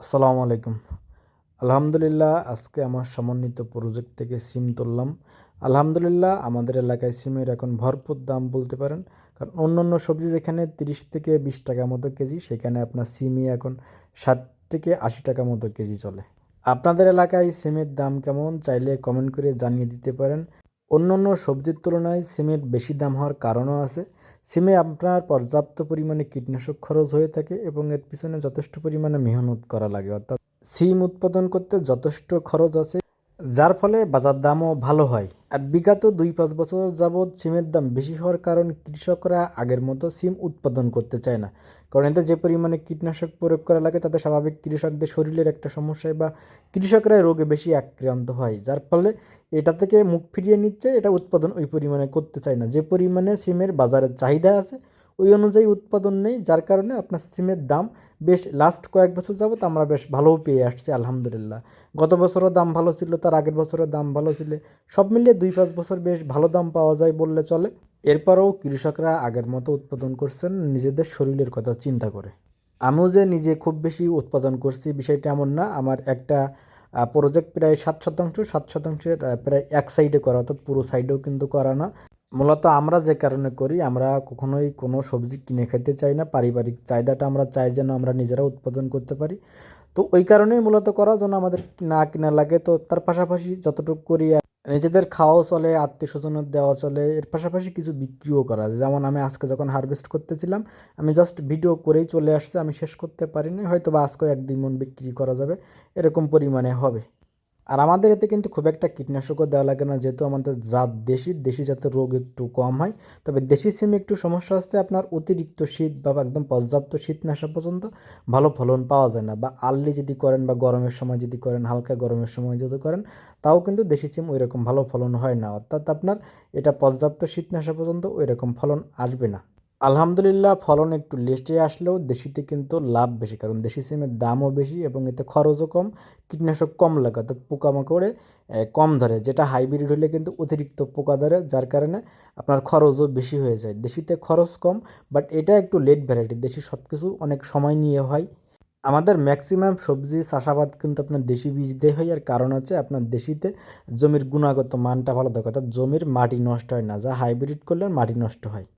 আসসালামু আলাইকুম। আলহামদুলিল্লাহ, আজকে আমার সমন্বিত প্রজেক্ট থেকে সিম তুললাম। আলহামদুলিল্লাহ, আমাদের এলাকায় সিমের এখন ভরপুর দাম বলতে পারেন। কারণ অন্য অন্য সবজি যেখানে তিরিশ থেকে বিশ টাকা মতো কেজি, সেখানে আপনার সিমই এখন ষাট থেকে আশি টাকা মতো কেজি চলে। আপনাদের এলাকায় সিমের দাম কেমন, চাইলে কমেন্ট করে জানিয়ে দিতে পারেন। অন্য অন্য সবজির তুলনায় সিমের বেশি দাম হওয়ার কারণও আছে। সিমে আপনার পর্যাপ্ত পরিমাণে কীটনাশক খরচ হয়ে থাকে এবং এর পিছনে যথেষ্ট পরিমাণে মেহনত করা লাগে। অর্থাৎ সিম উৎপাদন করতে যথেষ্ট খরচ আছে। যার ফলে বাজার দামও ভালো হয়। আর বিগত দুই পাঁচ বছর যাবৎ সিমের দাম বেশি হওয়ার কারণ কৃষকরা আগের মতো সিম উৎপাদন করতে চায় না। কারণ এতে যে পরিমাণে কীটনাশক প্রয়োগ করা লাগে, তাতে স্বাভাবিক কৃষকদের শরীরের একটা সমস্যায় বা কৃষকরা রোগে বেশি আক্রান্ত হয়, যার ফলে এটা থেকে মুখ ফিরিয়ে নিচ্ছে, এটা উৎপাদন ওই পরিমাণে করতে চায় না। যে পরিমাণে সিমের বাজারের চাহিদা আছে ওই অনুযায়ী উৎপাদন নেই, যার কারণে আপনার সিমের দাম বেশ লাস্ট কয়েক বছর যাবত আমরা বেশ ভালোও পেয়ে আসছি, আলহামদুলিল্লাহ। গত বছরও দাম ভালো ছিল, তার আগের বছরের দাম ভালো ছিল। সব মিলিয়ে দুই পাঁচ বছর বেশ ভালো দাম পাওয়া যায় বললে চলে। এরপরেও কৃষকরা আগের মতো উৎপাদন করছেন, নিজেদের শরীরের কথা চিন্তা করে। আমিও যে নিজে খুব বেশি উৎপাদন করছি বিষয়টা এমন না, আমার একটা প্রজেক্ট প্রায় সাত শতাংশ, সাত শতাংশের প্রায় এক সাইডে করা, অর্থাৎ পুরো সাইডেও কিন্তু করা না। মূলত আমরা যে কারণে করি, আমরা কখনোই কোনো সবজি কিনে খেতে চাই না। পারিবারিক চাহিদাটা আমরা চাই যেন আমরা নিজেরা উৎপাদন করতে পারি। তো ওই কারণেই মূলত করা যেন আমাদের না কিনা লাগে। তো তার পাশাপাশি যতটুকু করি, নিজেদের খাওয়াও চলে আত্মীয় স্বজনের দেওয়া চলে, এর পাশাপাশি কিছু বিক্রিও করা। যেমন আমি আজকে যখন হারভেস্ট করতেছিলাম, আমি জাস্ট ভিডিও করেই চলে আসছে, আমি শেষ করতে পারিনি। হয়তো বা আজকে এক দুই মন বিক্রি করা যাবে, এরকম পরিমাণে হবে। আর আমাদের এতে কিন্তু খুব একটা কীটনাশকও দেওয়া লাগে না, যেহেতু আমাদের জাত দেশি দেশি জাতের রোগ একটু কম হয়। তবে দেশি সিমে একটু সমস্যা হচ্ছে আপনার অতিরিক্ত শীত বা একদম পর্যাপ্ত শীত না আসা পর্যন্ত ভালো ফলন পাওয়া যায় না। বা আর্লি যদি করেন বা গরমের সময় যদি করেন, হালকা গরমের সময় যদি করেন, তাও কিন্তু দেশি সিম ওই রকম ভালো ফলন হয় না। অর্থাৎ আপনার এটা পর্যাপ্ত শীত না আসা পর্যন্ত ওই রকম ফলন আসবে না। আলহামদুলিল্লাহ, ফলন একটু লেটে আসলেও দেশিতে কিন্তু লাভ বেশি, কারণ দেশি সিমের দামও বেশি এবং এতে খরচও কম, কীটনাশক কম লাগে, অর্থাৎ পোকামাকড়ে কম ধরে, যেটা হাইব্রিড হলে কিন্তু অতিরিক্ত পোকা ধরে, যার কারণে আপনার খরচও বেশি হয়ে যায়। দেশিতে খরচ কম বাট এটা একটু লেট ভ্যারাইটি দেশি সব কিছু অনেক সময় নিয়ে হয়। আমাদের ম্যাক্সিমাম সবজি চাষাবাদ কিন্তু আপনার দেশি বীজ দিয়ে হয়, আর কারণ হচ্ছে আপনার দেশিতে জমির গুণাগত মানটা ভালো থাকে, অর্থাৎ জমির মাটি নষ্ট হয় না, যা হাইব্রিড করলে মাটি নষ্ট হয়।